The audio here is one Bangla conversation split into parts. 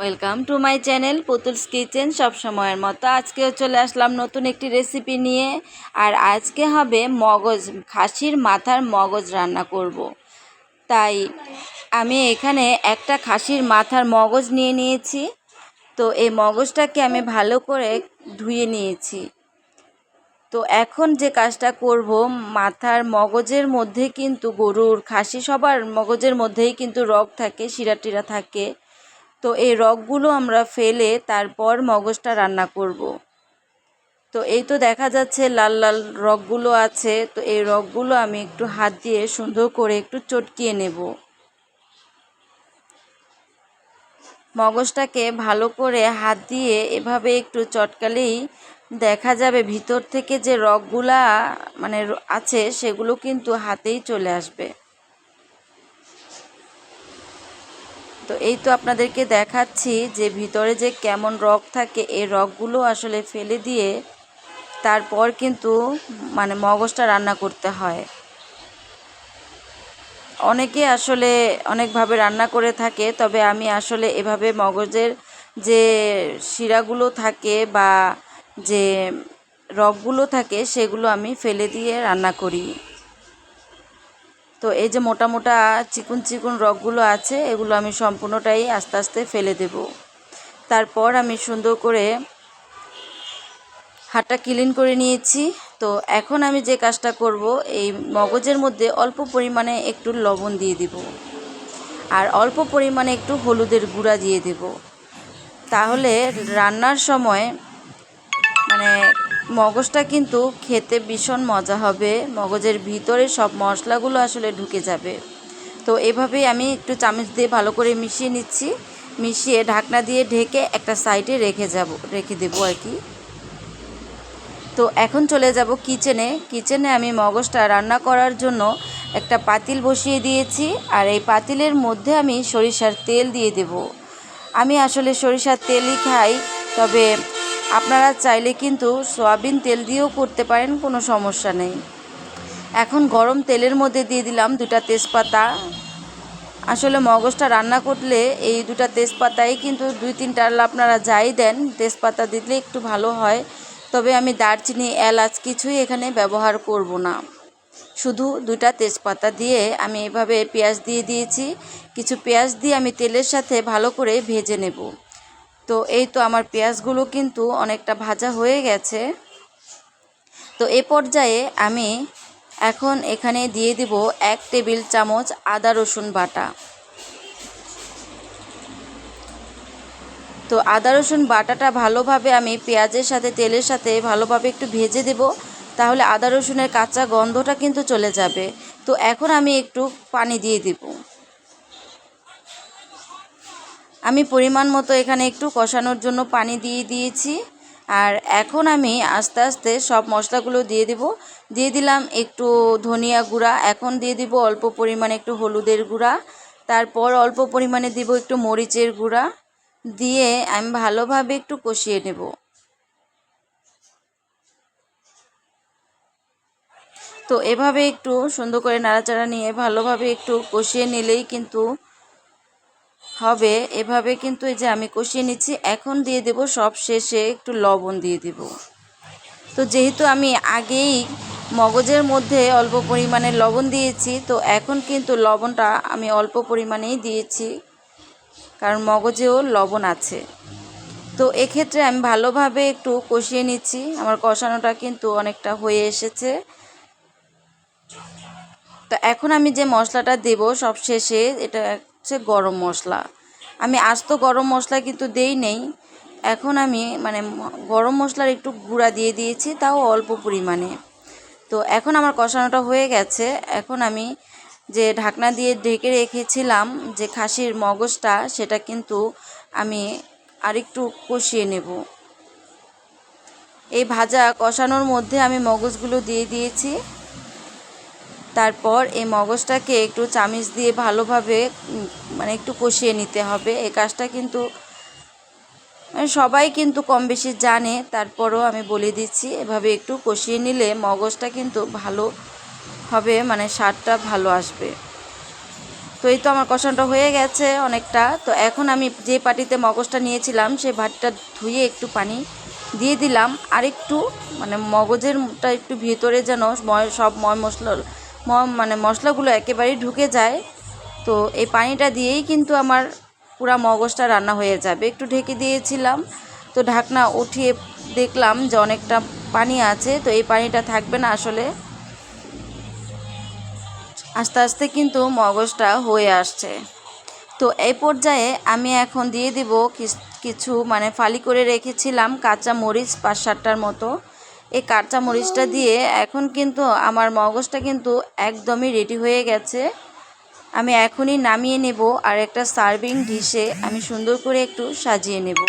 Welcome to my channel Putul's kitchen সব সময়ের মতো। আজকেও চলে আসলাম নতুন একটি রেসিপি নিয়ে। আর আজকে হবে মগজ, খাসির মাথার মগজ রান্না করব। তাই আমি এখানে একটা খাসির মাথার মগজ নিয়ে নিয়েছি। তো এই মগজটাকে আমি ভালো করে ধুয়ে নিয়েছি। তো এখন যে কাজটা করব, মাথার মগজের মধ্যে কিন্তু গরুর, খাসি সবার মগজের মধ্যেই কিন্তু রগ থাকে শিরা টিরা থাকে। তো এই রগগুলো আমরা ফেলে তারপর মগজটা রান্না করব। তো এই তো দেখা যাচ্ছে লাল লাল রগগুলো আছে, তো এই রগগুলো আমি একটু হাত দিয়ে সুন্দর করে একটু চটকিয়ে নেব মগজটাকে ভালো করে হাত দিয়ে এভাবে একটু চটকালেই দেখা যাবে ভিতর থেকে যে রগগুলা মানে আছে সেগুলো কিন্তু হাতেই চলে আসবে তো এই তো আপনাদেরকে দেখাচ্ছি যে ভিতরে যে কেমন রগ থাকে, এই রগগুলো আসলে ফেলে দিয়ে তারপর কিন্তু মানে মগজটা রান্না করতে হয়। অনেকে আসলে অনেকভাবে রান্না করে থাকে, তবে আমি আসলে এভাবে মগজের যে শিরাগুলো থাকে বা যে রগগুলো থাকে, সেগুলো আমি ফেলে দিয়ে রান্না করি। তো এই যে মোটা মোটা চিকুন চিকুন রগগুলো আছে, এগুলো আমি সম্পূর্ণটাই আস্তে আস্তে ফেলে দেব। তারপর আমি সুন্দর করে হাটটা ক্লিন করে নিয়েছি। তো এখন আমি যে কাজটা করব, এই মগজের মধ্যে অল্প পরিমাণে একটু লবণ দিয়ে দিব। আর অল্প পরিমাণে একটু হলুদের গুঁড়া দিয়ে দেব। তাহলে রান্নার সময় মানে মগজটা কিন্তু খেতে ভীষণ মজা হবে। মগজের ভিতরে সব মশলাগুলো আসলে ঢুকে যাবে। তো এভাবেই আমি একটু চামচ দিয়ে ভালো করে মিশিয়ে নিচ্ছি। মিশিয়ে ঢাকনা দিয়ে ঢেকে একটা সাইডে রেখে যাব, রেখে দেবো আর কি। তো এখন চলে যাব কিচেনে। কিচেনে আমি মগজটা রান্না করার জন্য একটা পাতিল বসিয়ে দিয়েছি। আর এই পাতিলের মধ্যে আমি সরিষার তেল দিয়ে দেব। আমি আসলে সরিষার তেলই খাই, তবে আপনারা চাইলে কিন্তু সয়াবিন তেল দিয়েও করতে পারেন, কোনো সমস্যা নেই। এখন গরম তেলের মধ্যে দিয়ে দিলাম দুটা তেজপাতা। আসলে মগজটা রান্না করলে এই দুটা তেজপাতাই কিন্তু দুই তিন তিনটা আপনারা যাই দেন, তেজপাতা দিলে একটু ভালো হয়। তবে আমি দারচিনি, এলাচ কিছুই এখানে ব্যবহার করব না। শুধু দুটা তেজপাতা দিয়ে আমি এভাবে পেঁয়াজ দিয়ে দিয়েছি। কিছু পেঁয়াজ দিয়ে আমি তেলের সাথে ভালো করে ভেজে নেব। তো এই তো আমার পেঁয়াজগুলো কিন্তু অনেকটা ভাজা হয়ে গেছে। তো এ পর্যায়ে আমি এখন এখানে দিয়ে দিব এক টেবিল চামচ আদা রসুন বাটা। তো আদা রসুন বাটাটা ভালোভাবে আমি পেঁয়াজের সাথে, তেলের সাথে ভালোভাবে একটু ভেজে দেব, তাহলে আদা রসুনের কাঁচা গন্ধটা কিন্তু চলে যাবে। তো এখন আমি একটু পানি দিয়ে দেব। আমি পরিমাণ মতো এখানে একটু কষানোর জন্য পানি দিয়ে দিয়েছি। আর এখন আমি আস্তে আস্তে সব মশলাগুলো দিয়ে দিব। দিয়ে দিলাম একটু ধনিয়া গুঁড়া, এখন দিয়ে দিব অল্প পরিমাণে একটু হলুদের গুঁড়া। তারপর অল্প পরিমাণে দিব একটু মরিচের গুঁড়া। দিয়ে আমি ভালোভাবে একটু কষিয়ে নেব। তো এভাবে একটু সুন্দর করে নাড়াচাড়া নিয়ে ভালোভাবে একটু কষিয়ে নিলেই কিন্তু হবে, এভাবে কিন্তু এই যে আমি কষিয়ে নিচ্ছি, এখন দিয়ে দেব সব শেষে একটু লবণ দিয়ে দেব। তো যেহেতু আমি আগেই মগজের মধ্যে অল্প পরিমাণে লবণ দিয়েছি, তো এখন কিন্তু লবণটা আমি অল্প পরিমাণেই দিয়েছি, কারণ মগজেও লবণ আছে। তো এক্ষেত্রে আমি ভালোভাবে একটু কষিয়ে নিচ্ছি, আমার কষানোটা কিন্তু অনেকটা হয়ে এসেছে। তো এখন আমি যে মশলাটা দেব সব শেষে, এটা হচ্ছে গরম মশলা। আমি আস্ত গরম মশলা কিন্তু দেই নেই। এখন আমি মানে গরম মশলার একটু গুঁড়া দিয়ে দিয়েছি, তাও অল্প পরিমাণে। তো এখন আমার কষানোটা হয়ে গেছে। এখন আমি যে ঢাকনা দিয়ে ঢেকে রেখেছিলাম যে খাসির মগজটা, সেটা কিন্তু আমি আরেকটু কষিয়ে নেব। এই ভাজা কষানোর মধ্যে আমি মগজগুলো দিয়ে দিয়েছি। তারপর এই মগজটাকে একটু চামিচ দিয়ে ভালোভাবে মানে একটু কষিয়ে নিতে হবে। এই কাজটা কিন্তু মানে সবাই কিন্তু কম বেশি জানে, তারপরও আমি বলে দিচ্ছি, এভাবে একটু কষিয়ে নিলে মগজটা কিন্তু ভালো হবে মানে স্বাদটা ভালো আসবে। তো এই তো আমার কষানটা হয়ে গেছে অনেকটা। তো এখন আমি যে পাটিতে মগজটা নিয়েছিলাম, সেই ভাতটা ধুয়ে একটু পানি দিয়ে দিলাম। আর একটু মানে মগজেরটা একটু ভিতরে যেন ময়, সব ময় মশলা মানে মশলাগুলো একেবারেই ঢুকে যায়। তো এই পানিটা দিয়েই কিন্তু আমার পুরা মগজটা রান্না হয়ে যাবে। একটু ঢেকে দিয়েছিলাম। তো ঢাকনা উঠিয়ে দেখলাম যে অনেকটা পানি আছে। তো এই পানিটা থাকবে না আসলে। আস্তে আস্তে কিন্তু মগজটা হয়ে আসছে। তো এই পর্যায়ে আমি এখন দিয়ে দিব কিছু মানে ফালি করে রেখেছিলাম কাঁচা মরিচ পাঁচ সাতটার মতো। এই কাঁচা মরিচটা দিয়ে এখন কিন্তু আমার মগজটা কিন্তু একদমই রেডি হয়ে গেছে। আমি এখনই নামিয়ে নেব আর একটা সার্ভিং ডিশে আমি সুন্দর করে একটু সাজিয়ে নেব।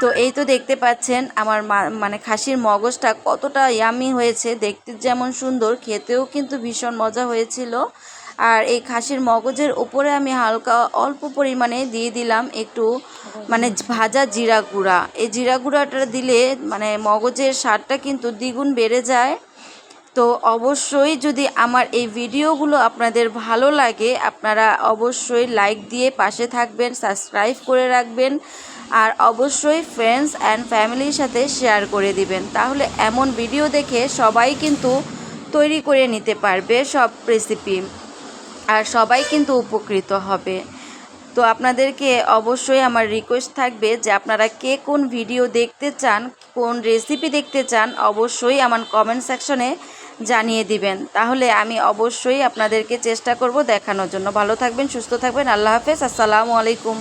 তো এই তো দেখতে পাচ্ছেন আমার মানে খাসির মগজটা কতটা ইয়ামি হয়েছে, দেখতে যেমন সুন্দর, খেতেও কিন্তু ভীষণ মজা হয়েছিল। আর এই খাসির মগজের উপরে আমি হালকা অল্প পরিমাণে দিয়ে দিলাম একটু মানে ভাজা জিরা গুঁড়া। এই জিরা গুঁড়াটা দিলে মানে মগজের স্বাদটা কিন্তু দ্বিগুণ বেড়ে যায়। তো অবশ্যই যদি আমার এই ভিডিওগুলো আপনাদের ভালো লাগে, আপনারা অবশ্যই লাইক দিয়ে পাশে থাকবেন, সাবস্ক্রাইব করে রাখবেন, আর অবশ্যই ফ্রেন্ডস অ্যান্ড ফ্যামিলির সাথে শেয়ার করে দিবেন। তাহলে এমন ভিডিও দেখে সবাই কিন্তু তৈরি করে নিতে পারবে সব রেসিপি আর সবাই কিন্তু উপকৃত হবে। তো আপনাদেরকে অবশ্যই আমার রিকোয়েস্ট থাকবে যে আপনারা কে কোন ভিডিও দেখতে চান, কোন রেসিপি দেখতে চান, অবশ্যই আমার কমেন্ট সেকশনে জানিয়ে দিবেন। তাহলে আমি অবশ্যই আপনাদেরকে চেষ্টা করব দেখানোর জন্য। ভালো থাকবেন, সুস্থ থাকবেন। আল্লাহ হাফেজ। আসসালামু আলাইকুম।